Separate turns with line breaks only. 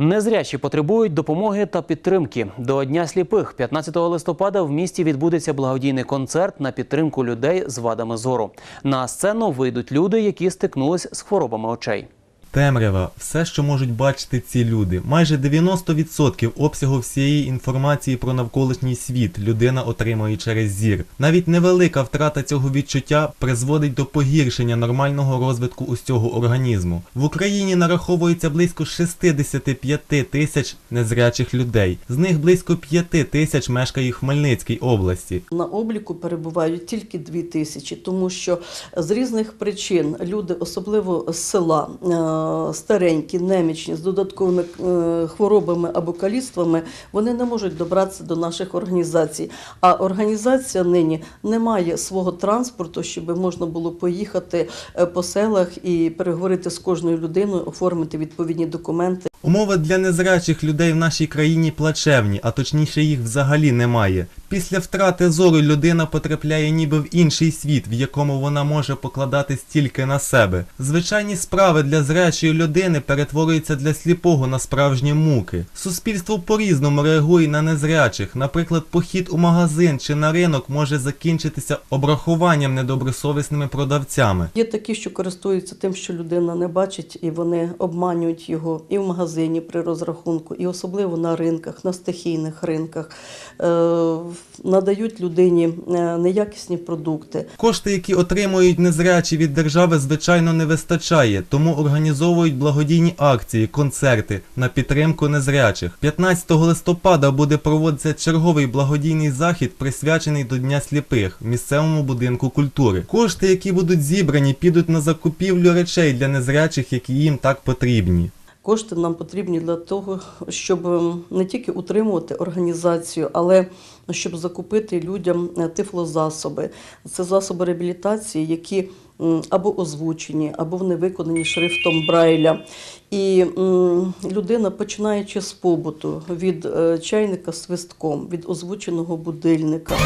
Незрячі потребують допомоги та підтримки. До Дня сліпих 15 листопада в місті відбудеться благодійний концерт на підтримку людей з вадами зору. На сцену вийдуть люди, які стикнулись з хворобами очей.
Темрява все, що можуть бачити ці люди. Майже 90% обсягу всієї інформації про навколишній світ людина отримує через зір. Навіть невелика втрата цього відчуття призводить до погіршення нормального розвитку усього організму. В Україні нараховується близько 65 тисяч незрячих людей. З них близько 5 тисяч мешкає в Хмельницькій області.
На обліку перебувають тільки дві тисячі, тому що з різних причин люди, особливо з села, е, старенькі, немічні, з додатковими е, хворобами або каліцтвами, вони не можуть добратися до наших організацій. А організація нині не має свого транспорту, щоб можна було поїхати е, по селах і переговорити з кожною людиною, оформити відповідні документи.
Умови для незрячих людей в нашій країні плачевні, а точніше їх взагалі немає. Після втрати зору людина потрапляє ніби в інший світ, в якому вона може покладатись тільки на себе. Звичайні справи для зрячої людини перетворюються для сліпого на справжні муки. Суспільство по-різному реагує на незрячих. Наприклад, похід у магазин чи на ринок може закінчитися обрахуванням недобросовісними продавцями.
Є такі, що користуються тим, що людина не бачить, і вони обманюють його і в магазині при розрахунку, і особливо на ринках, на стихійних ринках, е, надають людині е, неякісні продукти.
Кошти, які отримують незрячі від держави, звичайно не вистачає, тому організовують благодійні акції, концерти на підтримку незрячих. 15 листопада буде проводитися черговий благодійний захід, присвячений до Дня сліпих в місцевому будинку культури. Кошти, які будуть зібрані, підуть на закупівлю речей для незрячих, які їм так потрібні.
Кошти нам потрібні для того, щоб ем, не тільки утримувати організацію, але щоб закупити людям е, тифлозасоби. Це засоби реабілітації, які або озвучені, або вони виконані шрифтом Брайля. І людина, починаючи з побуту, від е, чайника свистком, від озвученого будильника.